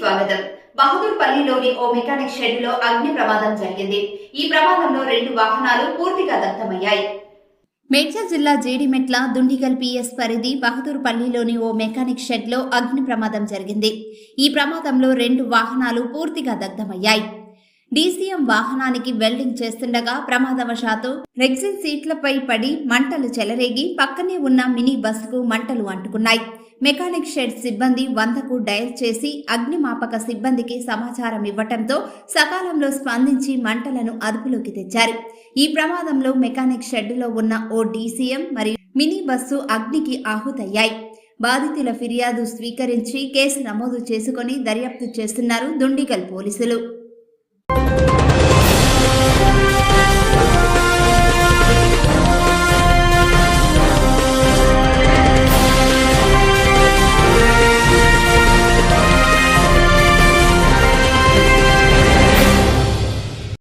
స్వాగతం. బహదూర్పల్లిలోని ఓ మెకానిక్ షెడ్లో అగ్ని ప్రమాదం జరిగింది. ఈ ప్రమాదంలో రెండు వాహనాలు పూర్తిగా దగ్ధమయ్యాయి. మేడ్చల్ జిల్లా జీడిమెట్ల దుండిగల్ పిఎస్ పరిధి బహదూర్పల్లిలోని ఓ మెకానిక్ షెడ్లో అగ్ని ప్రమాదం జరిగింది. ఈ ప్రమాదంలో రెండు వాహనాలు పూర్తిగా దగ్ధమయ్యాయి. డీసీఎం వాహనానికి వెల్డింగ్ చేస్తుండగా ప్రమాదవశాత్తు రెక్సిన్ సీట్లపై పడి మంటలు చెలరేగి పక్కనే ఉన్న మినీ బస్సుకు మంటలు అంటుకున్నాయి. మెకానిక్ షెడ్ సిబ్బంది వందకు డయల్ చేసి అగ్నిమాపక సిబ్బందికి సమాచారం ఇవ్వటంతో సకాలంలో స్పందించి మంటలను అదుపులోకి తెచ్చారు. ఈ ప్రమాదంలో మెకానిక్ షెడ్డులో ఉన్న ఓ డీసీఎం మరియు మినీ బస్సు అగ్నికి ఆహుతయ్యాయి. బాధితుల ఫిర్యాదు స్వీకరించి కేసు నమోదు చేసుకుని దర్యాప్తు చేస్తున్నారు దుండిగల్ పోలీసులు.